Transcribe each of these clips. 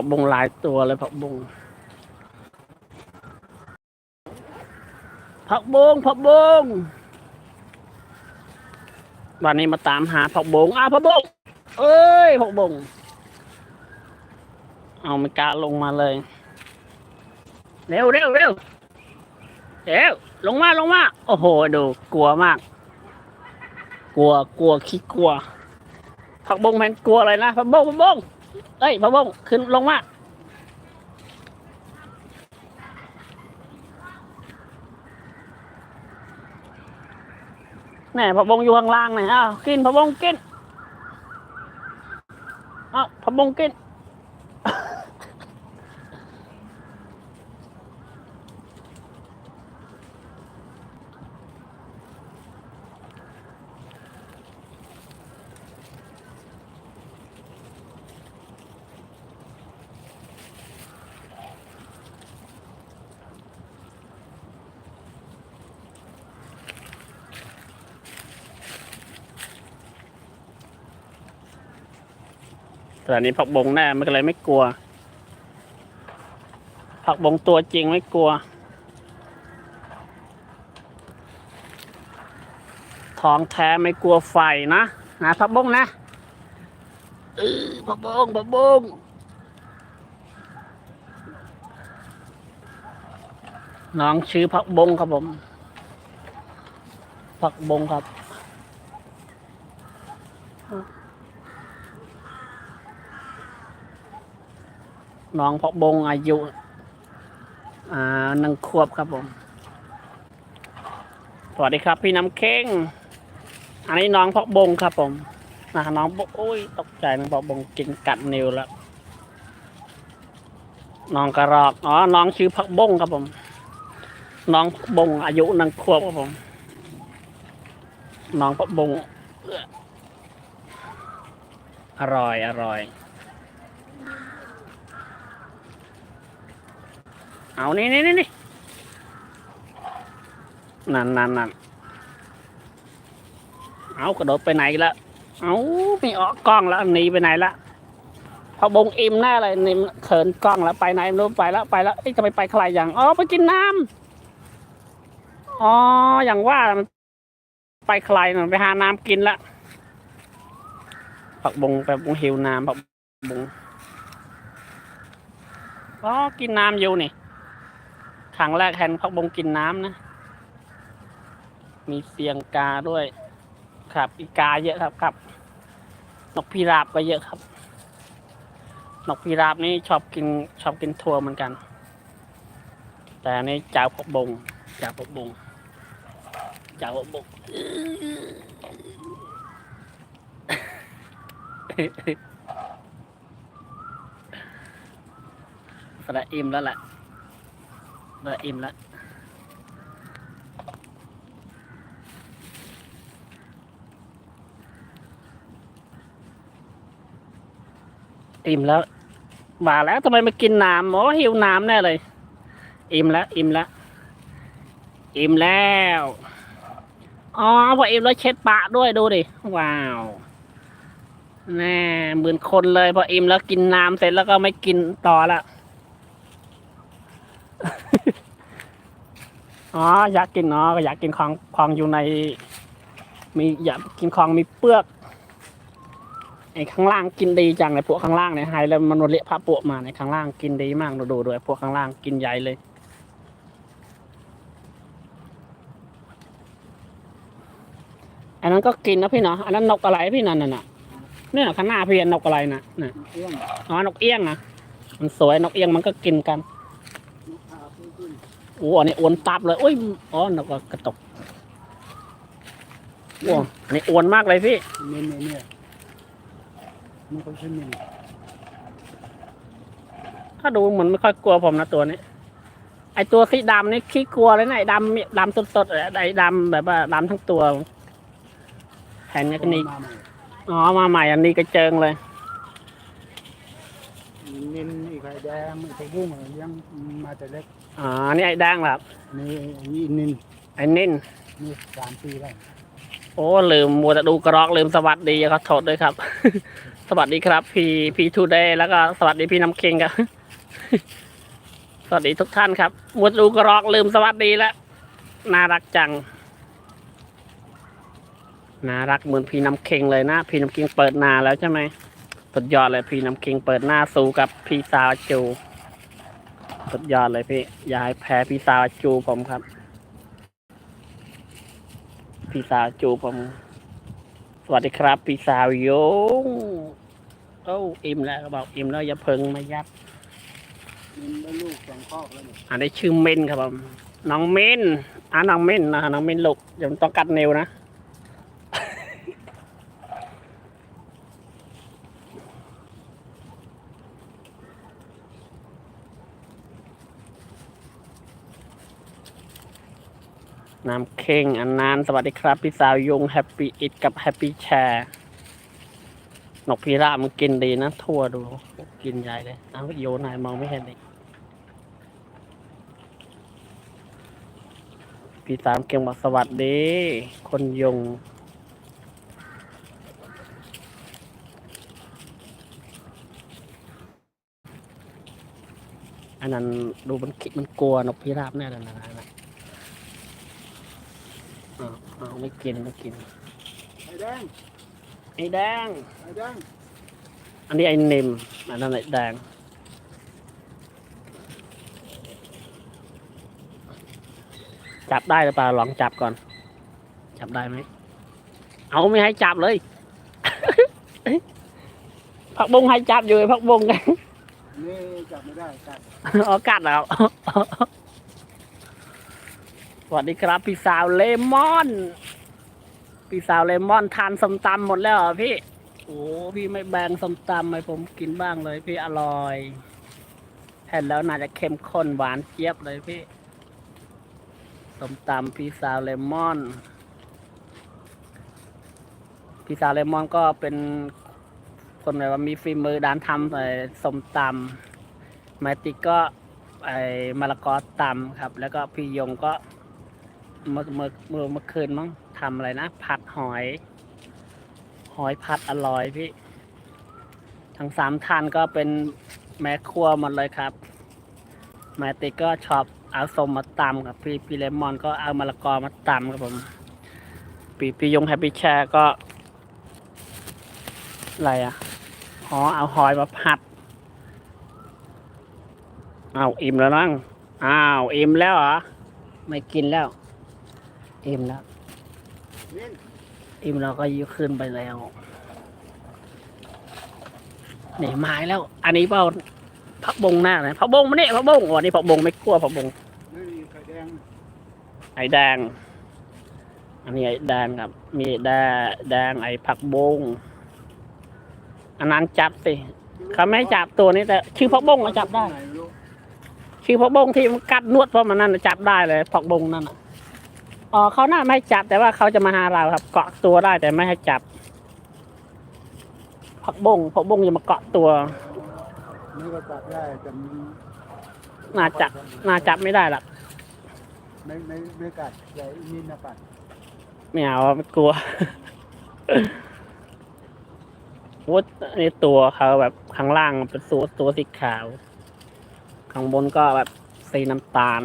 ผักบุ้งหลายตัวเลยผักบุ้งผักบุ้งผักบุ้งวันนี้มาตามหาผักบุ้งอ้าวผักบุ้งเอ้ยผักบุ้งเอาไม่กล้าลงมาเลย เร็วเร็วเร็วเร็วลงมาลงมาโอ้โหดูกลัวมาก กลัวกลัวขี้กลัวผักบงแมนกลัวอะไรนะผักบงผักบง เอ้ยผักบงขึ้นลงมาแหน่ผักบงอยู่ข้างล่างเนี่ยอ้าวกินผักบงกินอ้าวผักบงกิน แต่อันนี้ผักบงแน่มันก็เลยไม่กลัว ผักบงตัวจริงไม่กลัว ท้องแท้ไม่กลัวไฟนะนะผักบงนะเออผักบงผักบงน้องชื่อผักบงครับผม ผักบงครับ น้องพอบงอายุ อ่าหนึ่งขวบครับผม สวัสดีครับ พี่น้ำเค้ง อันนี้น้องพอบงครับผมนะน้องโอ้ยตกใจน้องพอบงกินกัดนิ้วแล้วน้องกระรอกอ๋อน้องชื่อพักบงครับผม น้องพักบงอายุหนึ่งขวบครับผม น้องพักบงอร่อยอร่อย เอานี่นี่นี่นี่นั่นนั่นนั่นเอากระโดดไปไหนละเอาไม่ออกกล้องแล้วหนีไปไหนละพอบงอิ่มแน่เลยนี่เขินกล้องแล้วไปไหนไม่รู้ไปแล้วไปแล้วเอ้จะไปไปใครอย่างอ๋อไปกินน้ำอ๋ออย่างว่ามันไปใครมันไปหาน้ำกินละผักบงไปบงหิวน้ำผักบงอ๋อกินน้ำอยู่นี่ ครั้งแรกแฮนพักบงกินน้ำนะ มีเสียงกาด้วย ครับอีกาเยอะครับครับ นกพิราบก็เยอะครับ นกพิราบนี่ชอบกินชอบกินทั่วเหมือนกัน แต่อันนี้จ้าพกบงจ้าพกบงจ้าพกบงสระอิ่มแล้วแหละ เบอร์อิ่มแล้วอิ่มแล้ว มาแล้วทำไมมากินน้ำอ๋อหิวน้ำแน่เลย อิ่มแล้ว อิ่มแล้ว อิ่มแล้ว อ๋อพออิ่มแล้วเช็ดปากด้วยดูดิ ว้าวแน่เหมือนคนเลย พออิ่มแล้วกินน้ำเสร็จแล้วก็ไม่กินต่อละ อ๋ออยากกินเนาะก็อยากกินของของอยู่ใน มีอยากกินของมีเปลือกไอ้ข้างล่างกินดีจังเลยพวกข้างล่างเนี่ยไฮแล้วมันเละพระปวกมาในข้างล่างกินดีมากดูดูด้วยพวกข้างล่างกินใหญ่เลยอันนั้นก็กินนะพี่เนาะอันนั้นนกอะไรพี่นั่นน่ะเนี่ยข้างหน้าพี่นกอะไรนะน่ะเรื่องอ๋อนกเอี้ยงนะมันสวยนกเอี้ยงมันก็กินกัน โอ้อันนี้อ้วนตับเลยโอ้ยอ๋อนกกระตกโอ้อันนี้อ้วนมากเลยพี่เน้นๆเนี่ยมันก็ขึ้นหนึ่งถ้าดูเหมือนไม่ค่อยกลัวผมนะตัวนี้ ไอตัวสีดำนี่ขี้กลัวเลยนะไอดำดำสดๆเลยไอดำแบบว่าดำทั้งตัวแผ่นนี้ก็นี่มาใหม่อ๋อมาใหม่อันนี้กระเจิงเลยเน้นอีกไข่แดงอีกไข่บุ้งอะไรเลี้ยงมาแต่เล็ก อ๋อ นี่ไอแดงแบบนี่นี่นินไอนิ่น นี่สามปีแล้วโอ้ ลืมมัวแต่ดูกระรอกลืมสวัสดีขอโทษด้วยครับ สวัสดีครับ พี่พี่ทูเดย์แล้วก็สวัสดีพี่น้ำเค็งครับ สวัสดีทุกท่านครับหมวดดูกระรอกลืมสวัสดีแล้ว น่ารักจัง น่ารักเหมือนพี่น้ำเค็งเลยนะ พี่น้ำเค็งเปิดหน้าแล้วใช่ไหมสุดยอดเลยพี่น้ำเค็งเปิดหน้าสู้กับพี่สาวจู สุดยอดเลยพี่ อยายแพ้พี่สาวจูผมครับ พี่สาวจูผม สวัสดีครับ พี่สาวโยงโอ้อิ่มแล้วก็บอกอิ่มแล้วอย่าเพิ่งมายัดอันนี้ชื่อเมนครับผมน้องเมนอ่าน้องเมนนะน้องเมนลูกเดี๋ยวมันต้องกัดเนวนะ น้ำเข่งอันนานสวัสดีครับ พี่สาวยงแฮปปี้อิทกับแฮปปี้แชร์นกพิราบมันกินดีนะ ทั่วดู กินใหญ่เลยเอาโยนไหนมองไม่เห็นเลยพี่สามเก่งบอกสวัสดี คนยง อันนั้นดูมันคิดมันกลัวนกพิราบแน่เลยนะนะ อ้าวอ้าวไม่กินไม่กิน ไอ้แดงไอ้แดง ไอ้แดงอันนี้ไอ้เนมอันนั้นไอ้แดง จับได้หรือเปล่าลองจับก่อน จับได้ไหม เอาไม่ให้จับเลยพักบงให้จับอยู่ไอ้พักบงไงนี่จับไม่ได้กัดอ๋อกัดแล้ว สวัสดีครับพี่สาวเลมอน พี่สาวเลมอนทานส้มตำหมดแล้วเหรอพี่ โอ้พี่ไม่แบ่งส้มตำให้ผมกินบ้างเลยพี่อร่อยเห็นแล้วน่าจะเข้มข้นหวานเจี๊ยบเลยพี่ส้มตำพี่สาวเลมอน พี่สาวเลมอนก็เป็นคนแบบว่ามีฝีมือด้านทำแต่ส้มตำมาติกก็ไอมะละกอตำครับ แล้วก็พี่ยงก็ เมื่อเมื่อเมื่อเมื่อคืนมั้งทำอะไรนะ ผัดหอย หอยผัดอร่อยพี่ ทั้งสามท่านก็เป็นแม่ครัวหมดเลยครับ แม่ติกก็ชอบเอาสมมาตำครับ พี่พี่เลมอนก็เอามะละกอมาตำครับผมพี่พี่ยงแฮปปี้แชร์ก็อะไรอะอ๋อเอาหอยมาผัดเอาอิ่มแล้วนั่งอ้าวอิ่มแล้วเหรอ ไม่กินแล้ว อิ่มแล้วนี่อิ่มแล้วก็ยืขึ้นไปแล้วนี่ไม้แล้ว อันนี้เปล่าผักบงหน้าเลยผักบงมาเนี่ยผักบงวันนี้ผักบงไม่กลัวผักบงนี่ไข่แดงไอ้แดงอันนี้ไอ้แดงครับ มีแดงแดงไอ้ผักบงอันนั้นจับสิเขาไม่ให้จับตัวนี้แต่ ชื่อผักบงก็จับได้หนม่รู้ชื่อพอกบงที่มันกัดนวดเพราะมันนั่นน่ะจับได้เลยพอกบงนั่นน่ะ อ๋อเขาน่าไม่ให้จับแต่ว่าเขาจะมาหาเราครับ เกาะตัวได้แต่ไม่ให้จับพอกบงพอกบงจะมาเกาะตัวนี่ก็จับได้แต่มันน่าจับน่าจับไม่ได้หรอกไม่ไม่ไม่กัดแต่อีนี่นะกัดไม่เอาไม่กลัววุ้นี่ตัวเขาแบบข้างล่างเป็นตัวตัวสีขาว ข้างบนก็แบบสีน้ำตาล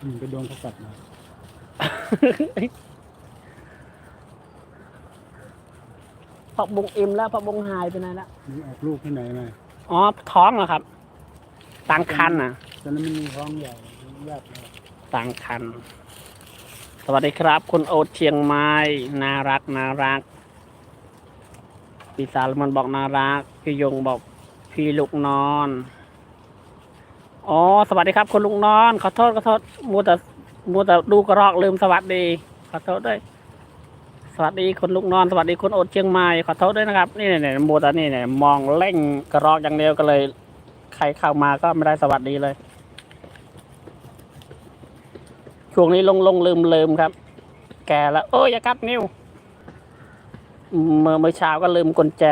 อืมไปโดนเขากัดมาพ อกบงอิ่มแล้วพอกบงหายไปไหนแล้วนี่ออกลูกที่ไหนมาอ๋อท้องเหรอครับตั้งคันอะตอนนั้นมันมีท้องใหญ่แยกเลยต่างคัน สวัสดีครับ คุณโอตเชียงไม้น่ารักน่ารักพี่สาวมันบอกน่ารักพี่ยงบอกพี่ลูกนอนอ๋อสวัสดีครับคุณลูกนอน ขอโทษขอโทษมัวแต่ มัวแต่ดูกระรอกลืมสวัสดีขอโทษด้วย สวัสดีคุณลูกนอนสวัสดีคุณอตเชียงใหม่ขอโทษด้วยนะครับ นี่เนี่ยมัวแต่นี่เนี่ยมองเล่งกระรอกอย่างเดียวก็เลย ใครเข้ามาก็ไม่ได้สวัสดีเลย ช่วงนี้ลงลงลืมลืมครับ แกแล้วโอ้ยอย่ากัดนิ้วเมื่อเมื่อเช้าก็ลืมกุญแจ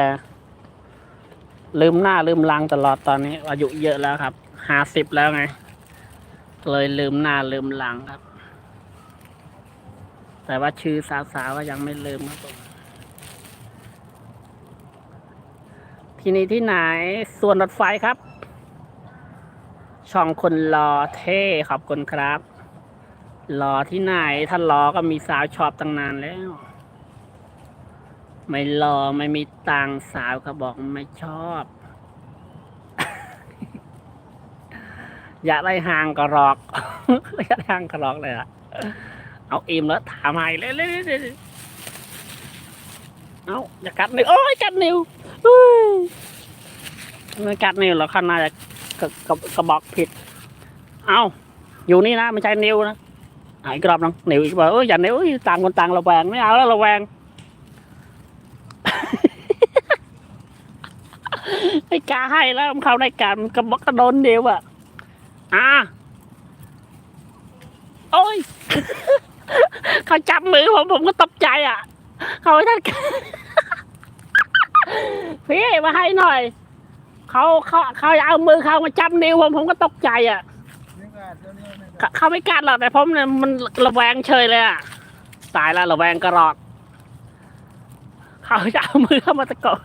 ลืมหน้าลืมลังตลอดตอนนี้ อายุเยอะแล้วครับห้าสิบแล้วไง เลยลืมหน้าลืมหลังครับ แต่ว่าชื่อสาวๆก็ยังไม่ลืมครับผมที่นี่ที่ไหนส่วนรถไฟครับ ช่องคนรอเท่ขอบคุณครับ รอที่ไหนถ้ารอก็มีสาวชอบตั้งนานแล้ว ไม่รอไม่มีตังสาวก็บอกไม่ชอบ อยากได้ห่างก็รอก อยากได้ห่างก็รอกเลยอะเอาอิ่มแล้วถามใหม่เลยเลยเลยเลยเอาอย่ากัดนิ้วโอ้ยกัดนิ้วเฮ้ยไม่กัดนิ้วหรอกข้างหน้าจะกระกระกระบอกผิด เอาอยู่นี่นะไม่ใช่นิ้วนะอีกรอบนึงนิ้วอีกบอกเอออย่านิ้วต่างคนต่างระแวงไม่เอาแล้วระแวงไอ้กาให้แล้วมันเข้าในการกระบอกกระโดนเดียวอะ อ่าโอ้ย เขาจับมือผมผมก็ตกใจอะ เขาไม่ทันพี่มาให้หน่อย เขาเขาเขาจะเอามือเขามาจับนิ้วผมผมก็ตกใจอะนี่ก็เดี๋ยวนี้ไม่เขาเขาไม่กัดหรอกแต่ผมเนี่ยมันระแวงเฉยเลยอะตายแล้วระแวงกระรอก เขาจะเอามือเข้ามาตะโกน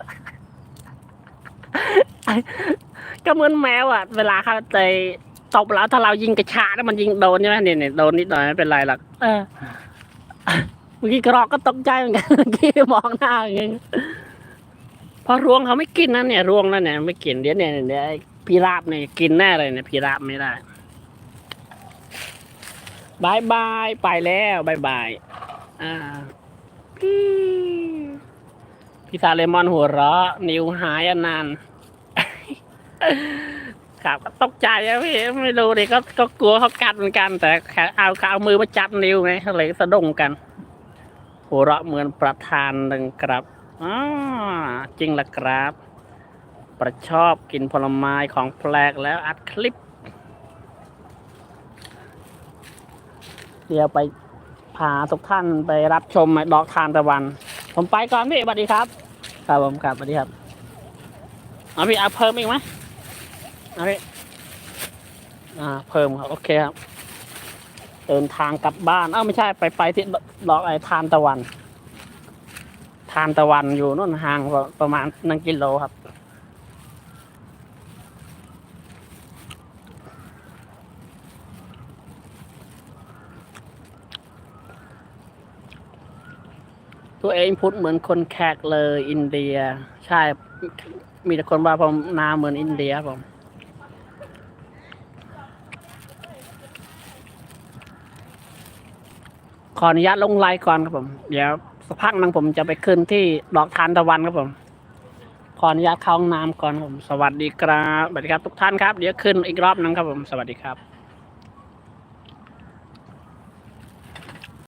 ก็เหมือนแมวอะ เวลาเขาใจ ตบแล้วถ้าเรายิงกระชากแล้วมันยิงโดนใช่ไหมเนี่ยเนี่ยโดนนิดหน่อยไม่เป็นไรหรอกเออเมื่อกี้กระรอกก็ตกใจเหมือนกันเมื่อกี้มองหน้าอย่างเงี้ยเพราะรวงเขาไม่กินนะเนี่ยรวงแล้วเนี่ยไม่กินเดี๋ยวเนี่ยเดี๋ยวไอ้พีราบเนี่ยกินแน่เลยเนี่ยพีราบไม่ได้บายบายไปแล้วบายบายอ่าพี่พี่ซาเลมอนหัวเราะ นิ้วหายอันนาน ครับก็ตกใจอะพี่ไม่รู้ดิก็ก็กลัวเขากัดเหมือนกัน แต่แค่เอาเอามือมาจับนิ้วไงเขาเลยสะดุ้งกันหัวเราะเหมือนประธานหนึ่งครับอ๋อจริงละครับ ประชอบกินผลไม้ของแปลกแล้วอัดคลิป เดี๋ยวไปพาทุกท่านไปรับชมดอกทานตะวัน ผมไปก่อนพี่สวัสดีครับ ครับผมครับสวัสดีครับเอาพี่เอาเพิ่มอีกไหมเอาพี่อ่า เพิ่มครับ โอเคครับ เดินทางกลับบ้าน เอ้าไม่ใช่ไปไปที่ดอกไอ้ทานตะวัน ทานตะวันอยู่นู่นห่างประมาณหนึ่งกิโลครับตัวเองพูดเหมือนคนแขกเลยอินเดีย ใช่ มีแต่คนว่าผมหนาเหมือนอินเดียผม ออนุญาตลงไลน์ก่อนครับผม เดี๋ยวสักพักนึงผมจะไปขึ้นที่ดอกทานตะวันครับผม ขออนุญาตเข้าห้องน้ำก่อนครับผม สวัสดีครับ สวัสดีครับทุกท่านครับ เดี๋ยวขึ้นอีกรอบนึงครับผม สวัสดีครับ